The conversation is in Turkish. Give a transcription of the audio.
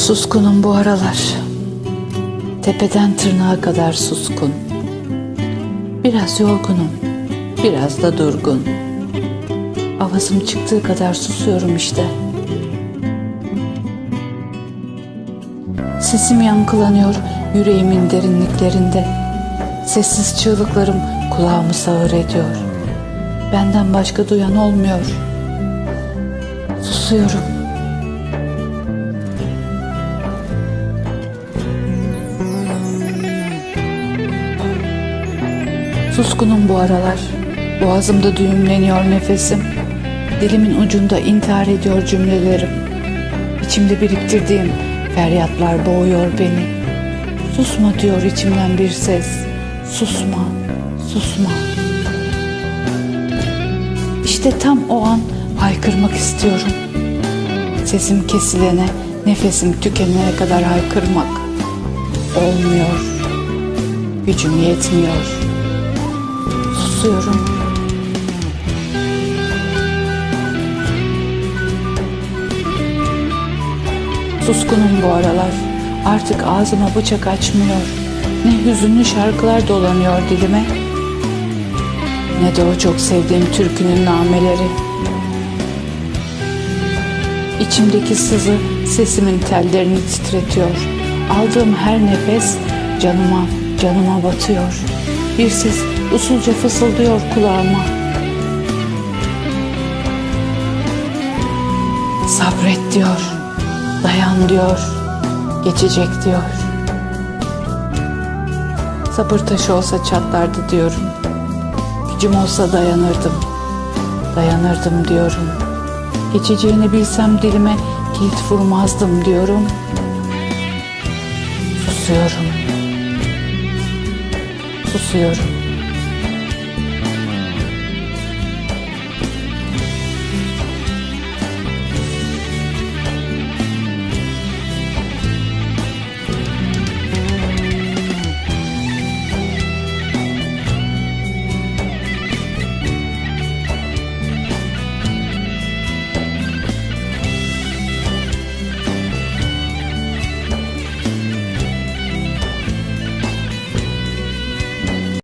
Suskunum bu aralar. Tepeden tırnağa kadar suskun. Biraz yorgunum, biraz da durgun. Avazım çıktığı kadar susuyorum işte. Sesim yankılanıyor yüreğimin derinliklerinde. Sessiz çığlıklarım kulağımı sağır ediyor. Benden başka duyan olmuyor. Susuyorum. Suskunum bu aralar. Boğazımda düğümleniyor nefesim. Dilimin ucunda intihar ediyor cümlelerim. İçimde biriktirdiğim feryatlar boğuyor beni. Susma diyor içimden bir ses. Susma, susma. İşte tam o an haykırmak istiyorum. Sesim kesilene, nefesim tükenene kadar haykırmak. Olmuyor. Gücüm yetmiyor. Susuyorum. Suskunum bu aralar. Artık ağzıma bıçak açmıyor. Ne hüzünlü şarkılar dolanıyor dilime. Ne de o çok sevdiğim türkünün nameleri. İçimdeki sızı sesimin tellerini titretiyor. Aldığım her nefes canıma, canıma batıyor. Bir ses usulca fısıldıyor kulağıma. Sabret diyor, dayan diyor, geçecek diyor. Sabır taşı olsa çatlardı diyorum. Gücüm olsa dayanırdım, dayanırdım diyorum. Geçeceğini bilsem dilime kilit vurmazdım diyorum. Susuyorum. Susuyorum.